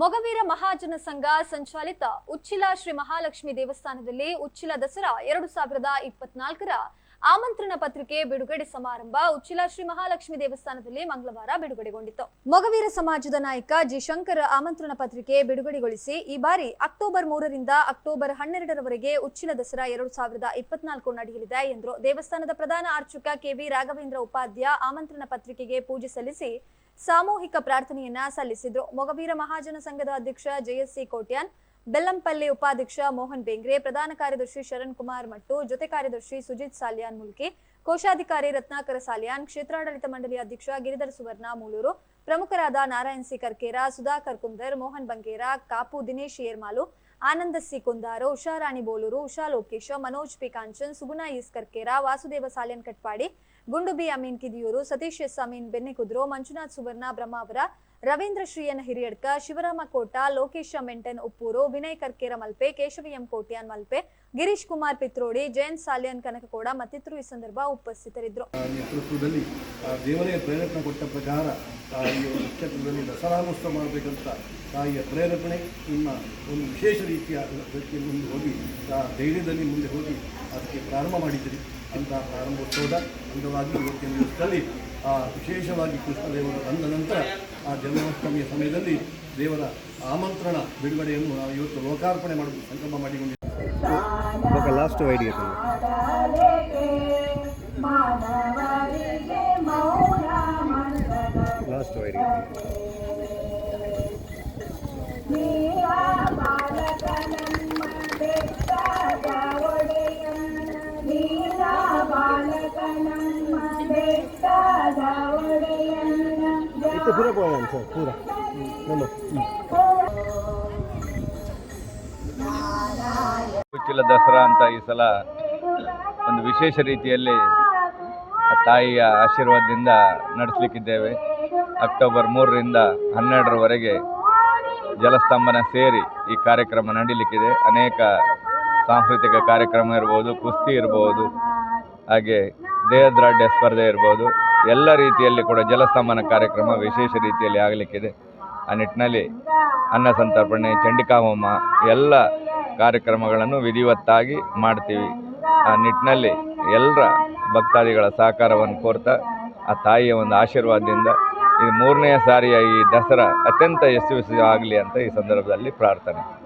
ಮೊಗವೀರ ಮಹಾಜನ ಸಂಘ ಸಂಚಾಲಿತ ಉಚ್ಚಿಲ ಶ್ರೀ ಮಹಾಲಕ್ಷ್ಮಿ ದೇವಸ್ಥಾನದಲ್ಲಿ ಉಚ್ಚಿಲ ದಸರಾ ಎರಡು ಸಾವಿರದ ಇಪ್ಪತ್ನಾಲ್ಕರ ಆಮಂತ್ರಣ ಪತ್ರಿಕೆ ಬಿಡುಗಡೆ ಸಮಾರಂಭ ಉಚ್ಚಿಲ ಶ್ರೀ ಮಹಾಲಕ್ಷ್ಮಿ ದೇವಸ್ಥಾನದಲ್ಲಿ ಮಂಗಳವಾರ ಬಿಡುಗಡೆಗೊಂಡಿತು. ಮೊಗವೀರ ಸಮಾಜದ ನಾಯಕ ಜಿ ಶಂಕರ್ ಆಮಂತ್ರಣ ಪತ್ರಿಕೆ ಬಿಡುಗಡೆಗೊಳಿಸಿ ಈ ಬಾರಿ ಅಕ್ಟೋಬರ್ ಮೂರರಿಂದ ಅಕ್ಟೋಬರ್ ಹನ್ನೆರಡರವರೆಗೆ ಉಚ್ಚಿಲ ದಸರಾ ಎರಡು ಸಾವಿರದ ಇಪ್ಪತ್ನಾಲ್ಕು ನಡೆಯಲಿದೆ ಎಂದರು ದೇವಸ್ಥಾನದ ಪ್ರಧಾನ ಅರ್ಚಕ ಕೆವಿ ರಾಘವೇಂದ್ರ ಉಪಾಧ್ಯ ಆಮಂತ್ರಣ ಪತ್ರಿಕೆಗೆ ಪೂಜೆ ಸಲ್ಲಿಸಿ ಸಾಮೂಹಿಕ ಪ್ರಾರ್ಥನೆಯನ್ನ ಸಲ್ಲಿಸಿದ್ರು. ಮೊಗವೀರ ಮಹಾಜನ ಸಂಘದ ಅಧ್ಯಕ್ಷ ಜೆಎಸ್ಸಿ ಕೋಟ್ಯಾನ್ ಬೆಲ್ಲಂಪಲ್ಲಿ ಉಪಾಧ್ಯಕ್ಷ ಮೋಹನ್ ಬೇಂಗ್ರೆ, ಪ್ರಧಾನ ಕಾರ್ಯದರ್ಶಿ ಶರಣ್ ಕುಮಾರ್ ಮಟ್ಟು, ಜೊತೆ ಕಾರ್ಯದರ್ಶಿ ಸುಜಿತ್ ಸಾಲ್ಯಾನ್ ಮುಲ್ಕಿ, ಕೋಶಾಧಿಕಾರಿ ರತ್ನಾಕರ ಸಾಲ್ಯಾನ್, ಕ್ಷೇತ್ರಾಡಳಿತ ಮಂಡಳಿ ಅಧ್ಯಕ್ಷ ಗಿರಿಧರ್ ಸುವರ್ಣ ಮೂಲೂರು, ಪ್ರಮುಖರಾದ Narayan C Karkera, Sudhakar Kundar, Mohan Bangera, Kapu Dinesh Ermalu Ananda C Kundara Usharani Boluru, Usha Lokesha, Manoj P Kanchan Suguna S Karkera, Vasudeva Salian Katpadi Gundubi Amin Kidiyuru, Satish S Amin Bennekudru, Manjunath Suvarna Brahmavara Ravindra Shriyan Hiriyadka Shivarama Kota, Lokesha Mentan Uppuru Vinay Karkera Malpe, Keshavi M Kotian Malpe, Girish Kumar Pithrodi, Jayanth Salian Kanakagowda ಮತ್ತಿತರರು ಈ ಸಂದರ್ಭ ಉಪಸ್ಥಿತರಿದ್ದರು. ನೇತೃತ್ವದಲ್ಲಿ ದೇವರೇ ಪ್ರೇರೇಪಣೆ ಕೊಟ್ಟ ಪ್ರಕಾರ ಈ ಒಂದು ನಕ್ಷತ್ರದಲ್ಲಿ ದಸರಾಮೋತ್ಸವ ಮಾಡಬೇಕಂತ ತಾಯಿಯ ಪ್ರೇರೇಪಣೆ ನಿಮ್ಮ ಒಂದು ವಿಶೇಷ ರೀತಿಯ ಅದಕ್ಕೆ ಮುಂದೆ ಹೋಗಿ, ಆ, ಧೈರ್ಯದಲ್ಲಿ ಮುಂದೆ ಹೋಗಿ ಅದಕ್ಕೆ ಪ್ರಾರಂಭ ಮಾಡಿದ್ದೀರಿ. ಅಂತಹ ಪ್ರಾರಂಭೋತ್ಸವದ ಅಂಗವಾಗಿ ಇವತ್ತಿನ ದಿವಸದಲ್ಲಿ, ಆ, ವಿಶೇಷವಾಗಿ ಕೃಷ್ಣದೇವರು ಬಂದ ನಂತರ ಆ ಜನ್ಮಾಷ್ಟಮಿಯ ಸಮಯದಲ್ಲಿ ದೇವರ ಆಮಂತ್ರಣ ಬಿಡುಗಡೆಯನ್ನು ನಾವು ಇವತ್ತು ಲೋಕಾರ್ಪಣೆ ಮಾಡಿ ಸಂಕಲ್ಪ ಮಾಡಿಕೊಂಡಿದ್ದೇವೆ. ಲಾಸ್ಟ್ ಐಡಿಯಾ ಲಾಸ್ಟ್ ಐಡಿಯಾ ಮತ್ತೆ ಪೂರ ಬೋಯಂ ಸರ್ ಪೂರ ನಮ್ಮ ಕುಚ್ಚಿಲ ದಸರಾ ಅಂತ ಈ ಸಲ ಒಂದು ವಿಶೇಷ ರೀತಿಯಲ್ಲಿ ತಾಯಿಯ ಆಶೀರ್ವಾದದಿಂದ ನಡೆಸಲಿಕ್ಕಿದ್ದೇವೆ. ಅಕ್ಟೋಬರ್ ಮೂರರಿಂದ ಹನ್ನೆರಡರವರೆಗೆ ಜಲಸ್ತಂಭನ ಸೇರಿ ಈ ಕಾರ್ಯಕ್ರಮ ನಡೀಲಿಕ್ಕಿದೆ. ಅನೇಕ ಸಾಂಸ್ಕೃತಿಕ ಕಾರ್ಯಕ್ರಮ ಇರ್ಬೋದು, ಕುಸ್ತಿ ಇರ್ಬೋದು, ಹಾಗೆ ದೇಹದ್ರಾಢ್ಯ ಸ್ಪರ್ಧೆ ಇರ್ಬೋದು. ಎಲ್ಲ ರೀತಿಯಲ್ಲಿ ಕೂಡ ಜಲಸ್ತಂಭನ ಕಾರ್ಯಕ್ರಮ ವಿಶೇಷ ರೀತಿಯಲ್ಲಿ ಆಗಲಿಕ್ಕಿದೆ. ಆ ನಿಟ್ಟಿನಲ್ಲಿ ಅನ್ನ ಸಂತರ್ಪಣೆ, ಚಂಡಿಕಾ ಹೋಮ ಎಲ್ಲ ಕಾರ್ಯಕ್ರಮಗಳನ್ನು ವಿಧಿವತ್ತಾಗಿ ಮಾಡ್ತೀವಿ. ಆ ನಿಟ್ಟಿನಲ್ಲಿ ಎಲ್ಲರ ಭಕ್ತಾದಿಗಳ ಸಹಕಾರವನ್ನು ಕೋರ್ತಾ, ಆ ತಾಯಿಯ ಒಂದು ಆಶೀರ್ವಾದದಿಂದ ಇದು ಮೂರನೆಯ ಸಾರಿಯ ಈ ದಸರಾ ಅತ್ಯಂತ ಯಶಸ್ವಿ ಆಗಲಿ ಅಂತ ಈ ಸಂದರ್ಭದಲ್ಲಿ ಪ್ರಾರ್ಥನೆ.